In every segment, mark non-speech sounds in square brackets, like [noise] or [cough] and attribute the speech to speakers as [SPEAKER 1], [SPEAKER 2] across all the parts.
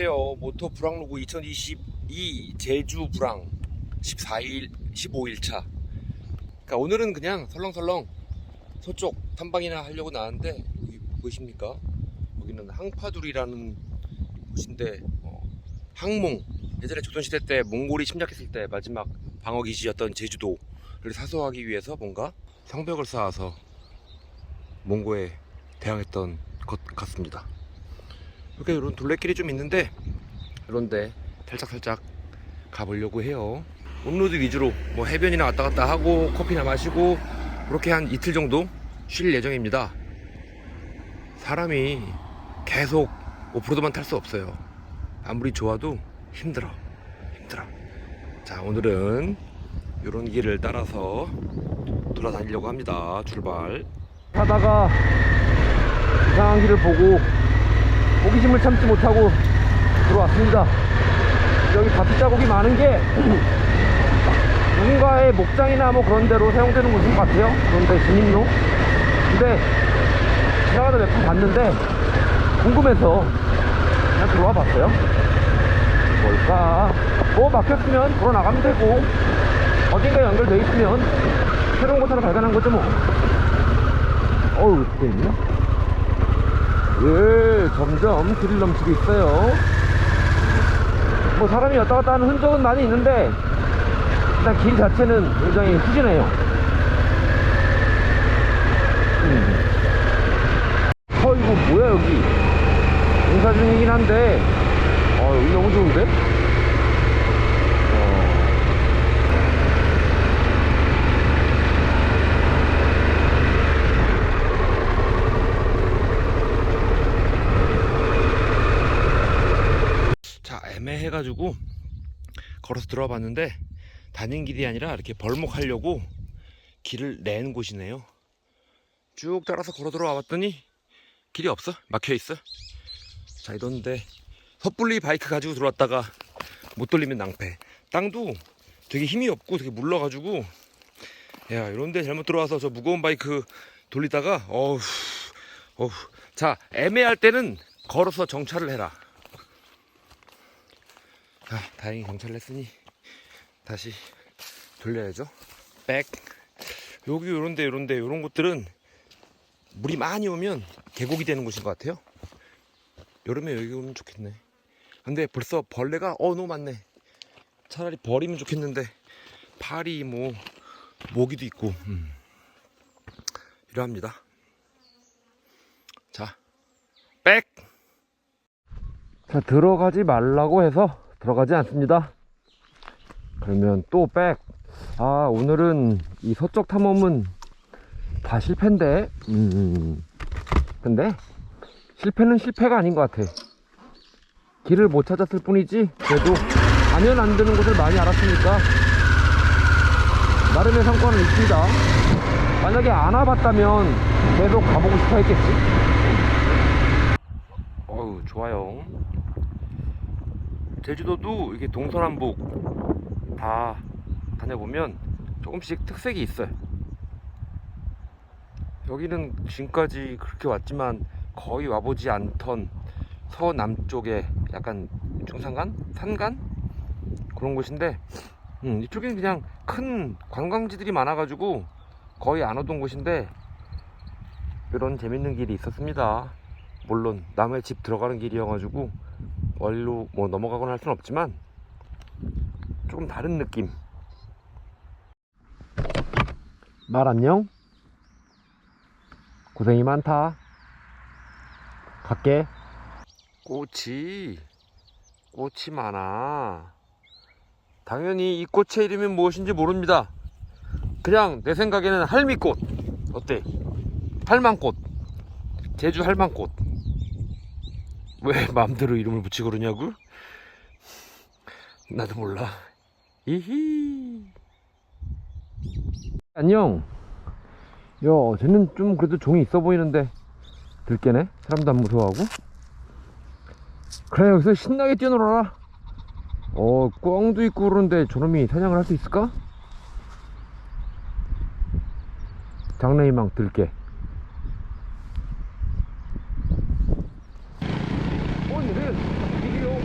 [SPEAKER 1] 안녕하세요. 모토 불황로그 2022 제주 불황 14일 15일차. 그러니까 오늘은 그냥 설렁설렁 서쪽 탐방이나 하려고 나왔는데 여기 보이십니까? 여기는 항파두리라는 곳인데 어, 항몽 예전에 조선시대 때 몽골이 침략했을 때 마지막 방어기지였던 제주도를 사수하기 위해서 뭔가 성벽을 쌓아서 몽고에 대항했던 것 같습니다. 이렇게 이런 둘레길이 좀 있는데 이런데 살짝살짝 가보려고 해요. 온로드 위주로 뭐 해변이나 왔다 갔다 하고 커피나 마시고 그렇게 한 이틀 정도 쉴 예정입니다. 사람이 계속 오프로드만 탈 수 없어요. 아무리 좋아도 힘들어. 힘들어. 자, 오늘은 이런 길을 따라서 돌아다니려고 합니다. 출발. 하다가 이상한 길을 보고 호기심을 참지 못하고 들어왔습니다. 여기 바퀴 자국이 많은 게 [clears throat] 누군가의 목장이나 뭐 그런 데로 사용되는 곳인 것 같아요. 그런데 진입로. 근데 지나가다 몇 번 봤는데 궁금해서 그냥 들어와 봤어요. 뭘까? 뭐 막혔으면 돌아 나가면 되고 어딘가 연결돼 있으면 새로운 곳 하나 발견한 거죠 뭐. 어우, 이렇게 있네. 예, 점점 길을 넘치고 있어요. 뭐 사람이 왔다 갔다 하는 흔적은 많이 있는데 일단 길 자체는 굉장히 후진해요. 음. 어 이거 뭐야 여기? 공사 중이긴 한데 어 여기 너무 좋은데? 어. 자 애매 해가지고 걸어서 들어와 봤는데 다닌 길이 아니라 이렇게 벌목하려고 길을 낸 곳이네요. 쭉 따라서 걸어 들어와 봤더니 길이 없어? 막혀 있어? 자 이런데 섣불리 바이크 가지고 들어왔다가 못 돌리면 낭패. 땅도 되게 힘이 없고 되게 물러가지고. 야 이런데 잘못 들어와서 저 무거운 바이크 돌리다가 어우 어우 자 애매할 때는 걸어서 정차를 해라 아, 다행히 했으니 다시 돌려야죠. 백. 여기 요런데 요런데 요런 곳들은 물이 많이 오면 계곡이 되는 곳인 것 같아요. 여름에 여기 오면 좋겠네. 근데 벌써 벌레가 어 너무 많네. 차라리 버리면 좋겠는데 파리 뭐 모기도 있고 음. 이러합니다. 자, 백. 자 들어가지 말라고 해서 들어가지 않습니다. 그러면 또 백. 아, 오늘은 이 서쪽 탐험은 다 실패인데. 음. 근데 실패는 실패가 아닌 것 같아. 길을 못 찾았을 뿐이지. 그래도 가면 안 되는 곳을 많이 알았으니까 나름의 성과는 있습니다. 만약에 안 와봤다면 계속 가보고 싶어 했겠지. 어우, 좋아요. 제주도도 이게 동서남북 다 다녀보면 조금씩 특색이 있어요. 여기는 지금까지 그렇게 왔지만 거의 와보지 않던 서남쪽에 약간 중산간? 산간? 그런 곳인데 음, 이쪽에는 그냥 큰 관광지들이 많아가지고 거의 안 오던 곳인데 이런 재밌는 길이 있었습니다. 물론 남의 집 들어가는 길이어가지고 원로 뭐 넘어가거나 할 수는 없지만 조금 다른 느낌. 말 안녕. 고생이 많다. 갈게. 꽃이 꽃이 많아. 당연히 이 꽃의 이름이 무엇인지 모릅니다. 그냥 내 생각에는 할미꽃. 어때? 할망꽃. 제주 할망꽃. 왜 마음대로 이름을 붙이고 그러냐고? 나도 몰라. 이히. 안녕. 야, 쟤는 좀 그래도 종이 있어 보이는데 들깨네? 사람도 안 무서워하고. 그래, 여기서 신나게 뛰어놀아라. 어, 꽝도 있고 그러는데 저놈이 사냥을 할 수 있을까? 장래희망 들깨. 오늘은 드디어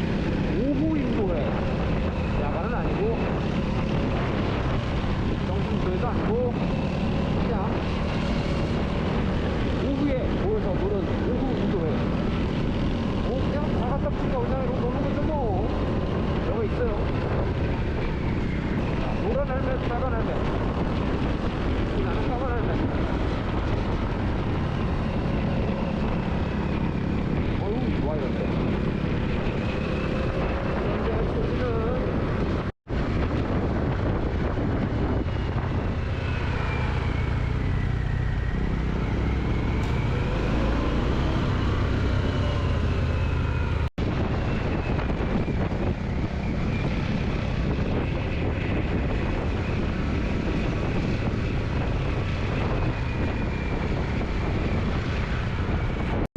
[SPEAKER 1] 친구가 그냥 이러고 노는 거죠 뭐 여기 있어요 노란 헬멧 빨간 헬멧 나는 까만 헬멧 어휴 좋아요 근데 현재 소리는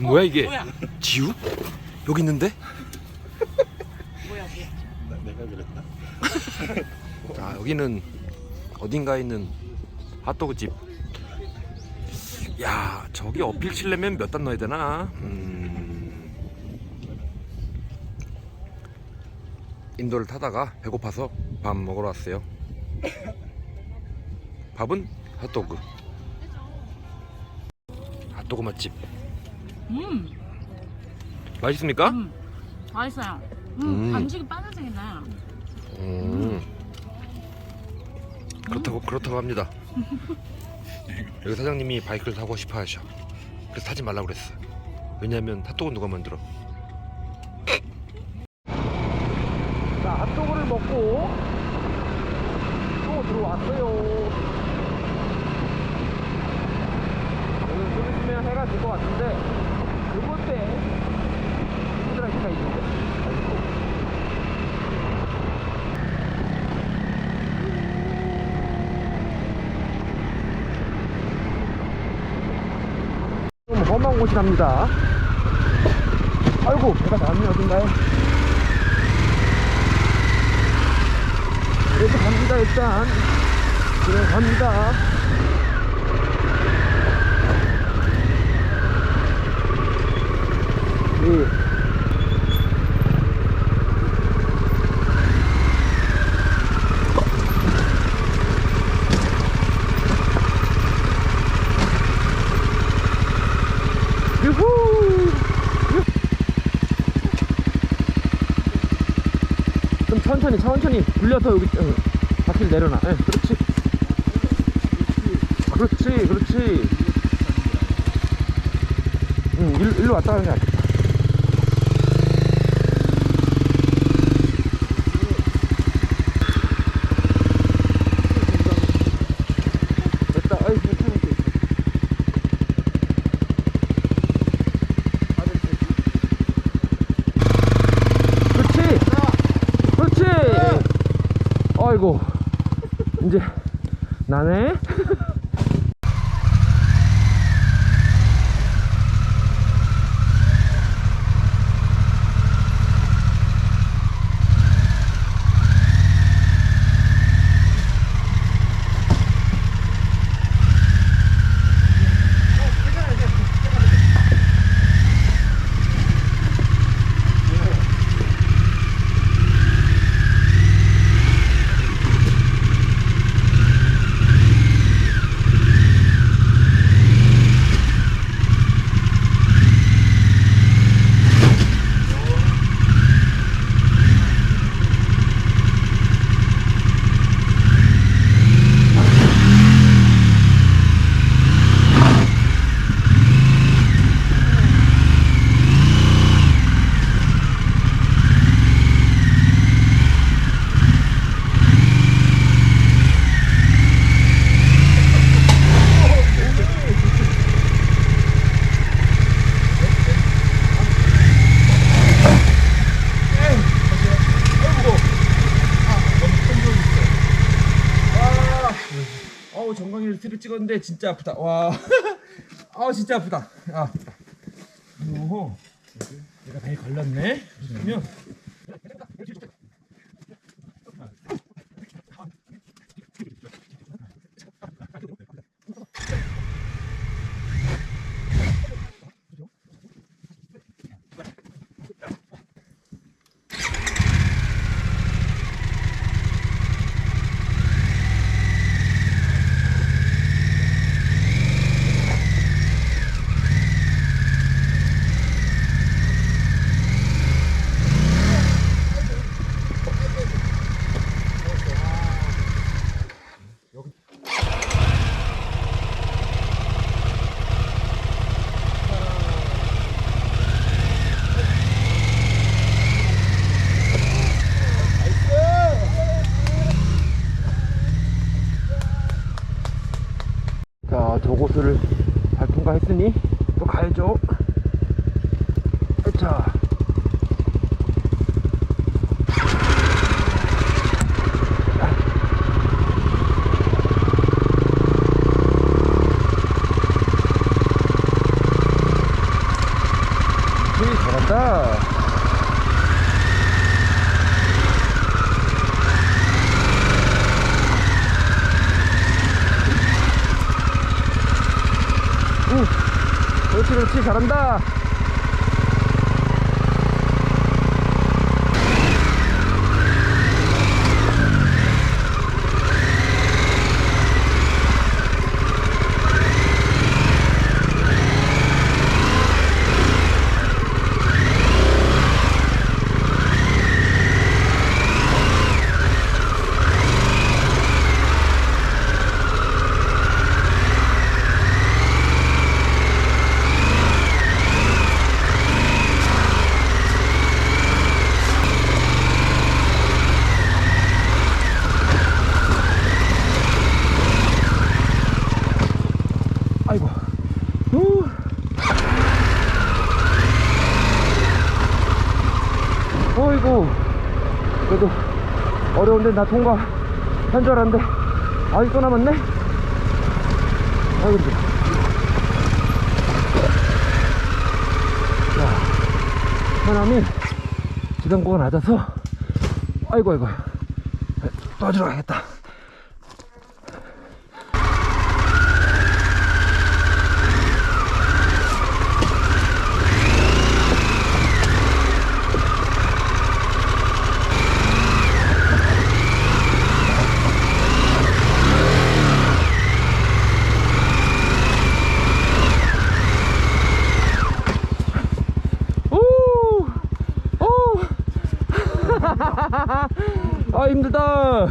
[SPEAKER 1] 뭐야 이게
[SPEAKER 2] 뭐야?
[SPEAKER 1] 지우? 여기 있는데?
[SPEAKER 2] 뭐야 뭐야
[SPEAKER 3] 내가 그랬나? [laughs]
[SPEAKER 1] 자 여기는 어딘가에 있는 핫도그 집 야 저기 어필 치려면 몇 단 넣어야 되나 음... 인도를 타다가 배고파서 밥 먹으러 왔어요 [coughs] 밥은 핫도그 핫도그 맛집
[SPEAKER 2] 음,
[SPEAKER 1] 맛있습니까?
[SPEAKER 2] 음, 맛있어요. 음,
[SPEAKER 1] 음.
[SPEAKER 2] 반죽이 빨간색이네.
[SPEAKER 1] 음. 그렇다고 그렇다고 합니다. 여기 사장님이 바이크를 타고 싶어 하셔. 그래서 타지 말라고 그랬어. 왜냐면 핫도그 누가 만들어? 자, 핫도그를 먹고 또 들어왔어요. 오늘 좀 있으면 해가 질 것 같은데 그곳에 친구들한테가 있는데 아이고. 좀 험한 곳이랍니다. 아이고, 배가 나왔네, 어딘가에. 그래도 갑니다, 일단. 그래, 갑니다. 예. 유후! 좀 천천히 천천히 굴려서 여기 응, 바퀴를 내려놔. 예, 그렇지. 그렇지 그렇지. 응 일로, 왔다 가는 게 낫겠다 아이 괜찮아 그렇지 그렇지 아이고 이제 나네 어우 정강이 찍었는데 진짜 아프다. 와, [laughs] 아 진짜 아프다. 아, 아프다. 오, 내가 배에 걸렸네. 그러면 도고수를 잘 통과했으니 또 가야죠. 자 잘한다. 아이고. 후. 어이구. 그래도 어려운데 나 통과한 줄 알았는데 아직도 남았네. 아이고. 자, 사람이 지상고가 낮아서 아이고 아이고 떠주러 가야겠다. 오! 오! 아 힘들다.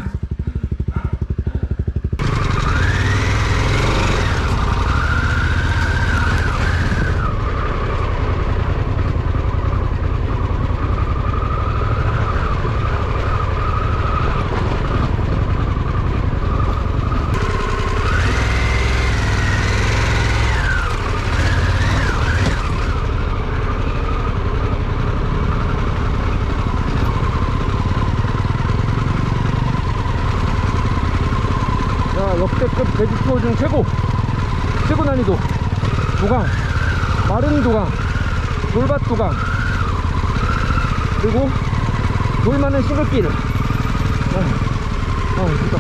[SPEAKER 1] 자, 역대급 제주 투어 중 최고! 최고 난이도! 도강, 마른 도강, 돌밭 도강, 그리고 돌 많은 싱글길. 아, 아, 진짜.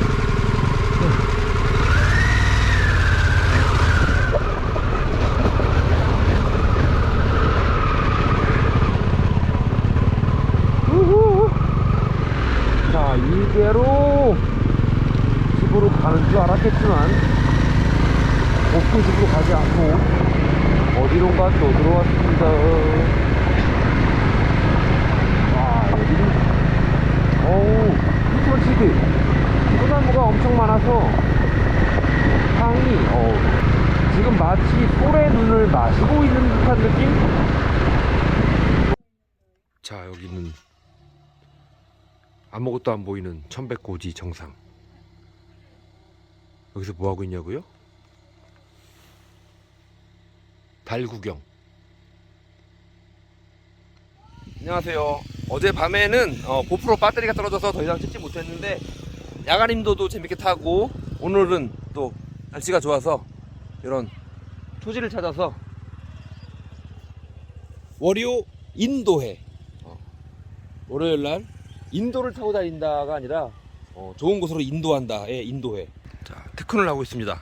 [SPEAKER 1] 우후. 자, 이대로 집으로 가는 줄 알았겠지만 목표 집으로 가지 않고 어디론가 또들어왔습니다 와 여기는 어우 피톤치드 소나무가 엄청 많아서 향이 어 지금 마치 솔의 눈을 마시고 있는 듯한 느낌? 자 여기는 아무것도 안 보이는 천백고지 정상 여기서 뭐 하고 있냐고요? 달 구경. 안녕하세요. 어제 밤에는 어, 고프로 배터리가 떨어져서 더 이상 찍지 못했는데 야간 인도도 재밌게 타고 오늘은 또 날씨가 좋아서 이런 토지를 찾아서 월요 인도해 어, 월요일 날 인도를 타고 다닌다가 아니라 어, 좋은 곳으로 인도한다의 인도해 자, 테크를 하고 있습니다.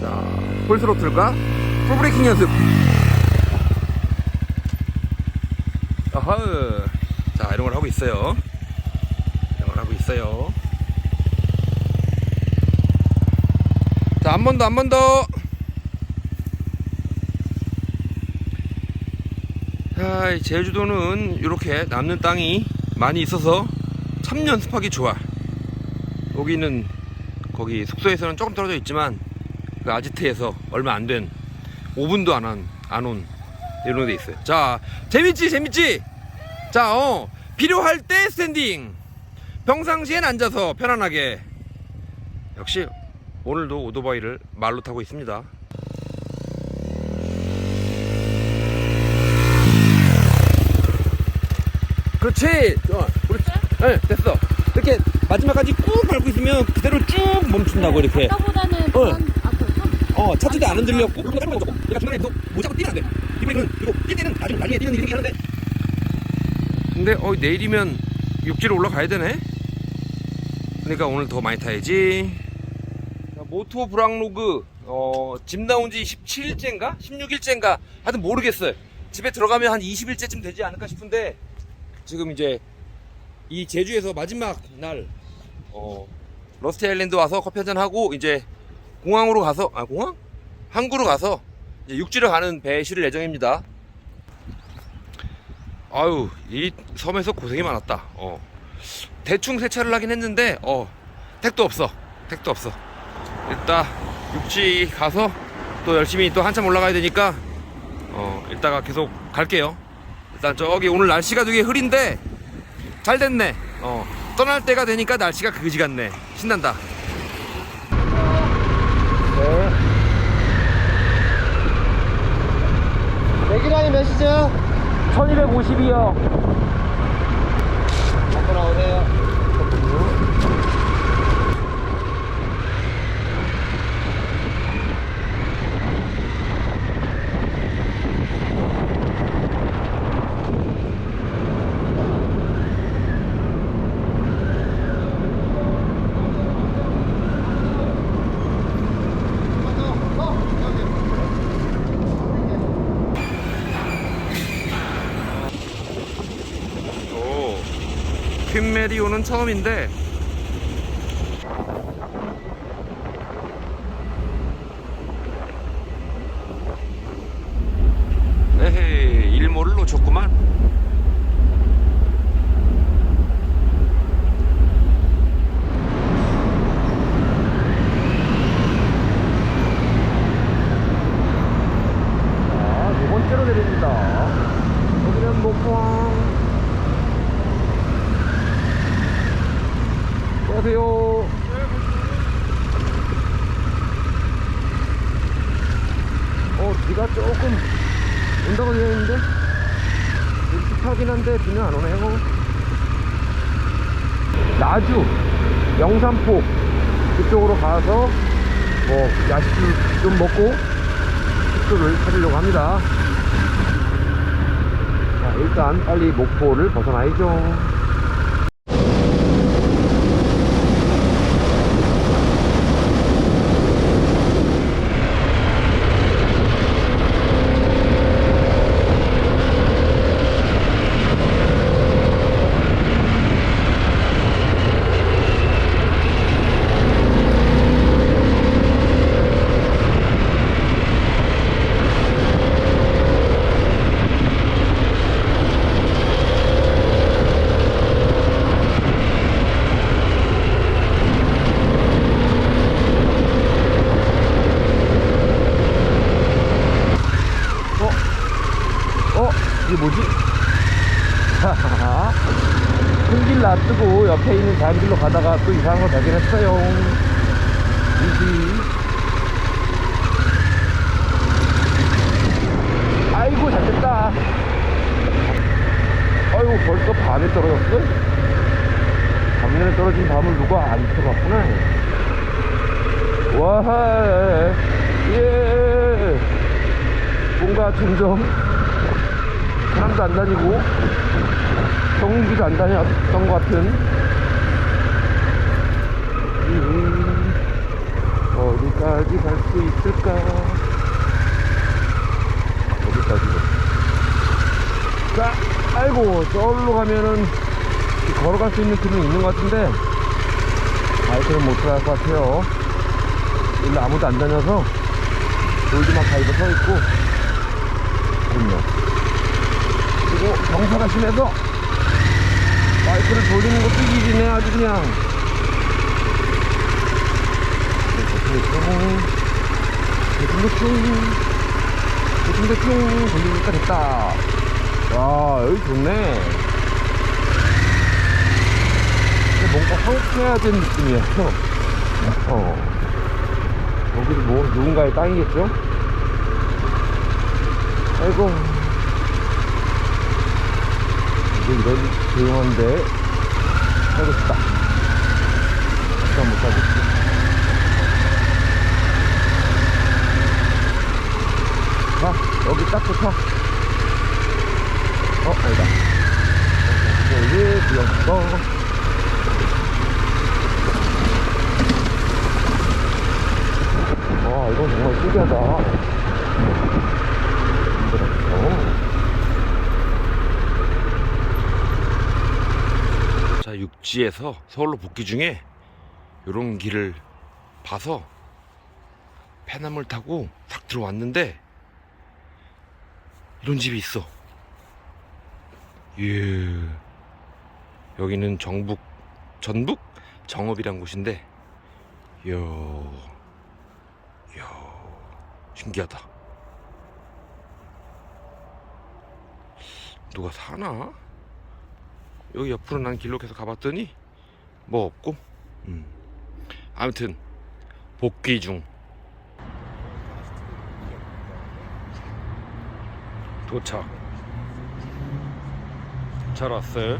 [SPEAKER 1] 자, 풀스로틀과 풀브레이킹 연습. 어허. 자, 이런 걸 하고 있어요. 이런 걸 하고 있어요. 자, 한 번 더, 한 번 더. 자, 이 제주도는 이렇게 남는 땅이 많이 있어서 참 연습하기 좋아. 여기는 거기 숙소에서는 조금 떨어져 있지만 그 아지트에서 얼마 안 된 5분도 안 한 안 온 이런 데 있어요. 자, 재밌지 재밌지. 자, 어 필요할 때 스탠딩. 평상시엔 앉아서 편안하게. 역시 오늘도 오토바이를 말로 타고 있습니다. 그렇지. 좋아. 그렇지. 네, 됐어. 이렇게 마지막까지 꾹 밟고 있으면 그대로 쭉 멈춘다고 이렇게.
[SPEAKER 2] 아까보다는
[SPEAKER 1] 어. 어, 차트도 안 흔들렸고, 내가 중간에 또 모자고 뛰면 안 돼. 이번에는, 그리고 뛸 때는 나중에, 나중에 뛰는 일이 하는데. 근데, 어, 내일이면 육지로 올라가야 되네? 그러니까 오늘 더 많이 타야지. 자, 모토 브랑로그, 어, 집 나온 지 17일째인가? 16일째인가? 하여튼 모르겠어요. 집에 들어가면 한 20일째쯤 되지 않을까 싶은데, 지금 이제, 이 제주에서 마지막 날, 어, 러스트 아일랜드 와서 커피 한잔 하고, 이제, 공항으로 가서 아 공항? 항구로 가서 이제 육지로 가는 배에 실을 예정입니다. 아유 이 섬에서 고생이 많았다. 어 대충 세차를 하긴 했는데 어 택도 없어 택도 없어. 일단 육지 가서 또 열심히 또 한참 올라가야 되니까 어 이따가 계속 갈게요. 일단 저기 오늘 날씨가 되게 흐린데 잘 됐네. 어 떠날 때가 되니까 날씨가 그지 같네. 신난다.
[SPEAKER 3] 네. 내기량이 몇이죠?
[SPEAKER 1] 1250이요.
[SPEAKER 3] 갖고 나오세요.
[SPEAKER 1] 오, 퀸메리오는 처음인데 에헤이 일몰을 놓쳤구만
[SPEAKER 3] 자, 두 번째로 내립니다. 여기는 목포항.
[SPEAKER 1] 안녕하세요
[SPEAKER 3] 어, 비가 조금 온다고 되어 있는데, 습하긴 한데, 비는 안 오네요. 나주, 영산포, 그쪽으로 가서, 뭐, 야식을 좀 먹고, 숙소를 찾으려고 합니다. 자, 일단 빨리 목포를 벗어나야죠. 어? 이게 뭐지? 하하하. 큰길 놔두고 옆에 있는 다른 길로 가다가 또 이상한 거 발견했어요. 이지. 아이고, 잘 됐다. 아이고, 벌써 밤에 떨어졌어? 밤에 떨어진 밤을 누가 안 쳐봤구나. 와, 예. 뭔가 점점 사람도 안 다니고 경운기도 안 다녔던 것 같은. 음, 어디까지 갈 수 있을까? 어디까지 자 아이고 저기로 가면은 걸어갈 수 있는 길은 있는 것 같은데 바이크는 못 들어갈 것 같아요. 일로 아무도 안 다녀서 돌지막 가이버 서 있고. 그럼요. 그리고 경사가 심해서 바이크를 돌리는 것도 일이네 아주 그냥 대충 대충 대충 대충 돌리니까 됐다 와 여기 좋네 뭔가 황폐화된 느낌이었어 어 여기도 뭐 누군가의 땅이겠죠? 아이고 이런 조용한데 살고 싶다 시간 못 살겠지 자 여기 딱 좋다. 어 아니다. 여기 비었어 와 이건 정말 신기하다.
[SPEAKER 1] 자육 지에서 서울로 복귀 중에 이런 길을 봐서 배나물 타고 싹 들어왔는데 이런 집이 있어. 예. 여기는 정북 전북 정읍이란 곳인데 이야 이야 신기하다. 누가 사나? 여기 옆으로 난 길로 계속 가봤더니 뭐 없고. 음. 아무튼 복귀 중. 도착. 잘 왔어요?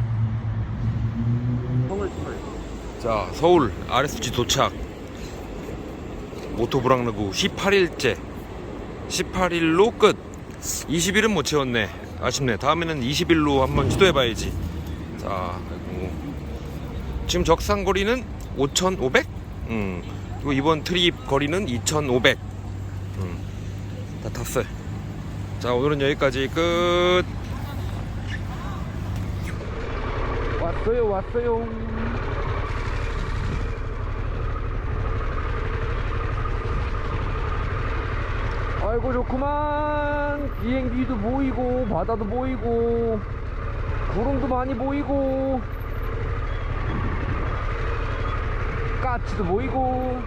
[SPEAKER 1] 자 서울 RSG 도착. 모토브랑르구 18일째. 18일로 끝. 20일은 못 채웠네. 아쉽네. 다음에는 20일로 한번 시도해봐야지 자, 아이고. 지금 적상 거리는 5,500? 음. 그리고 이번 트립 거리는 2,500. 음. 다 탔어요. 자, 오늘은 여기까지 끝.
[SPEAKER 3] 왔어요 왔어요 아이고 좋구만 비행기도 보이고 바다도 보이고 구름도 많이 보이고 까치도 보이고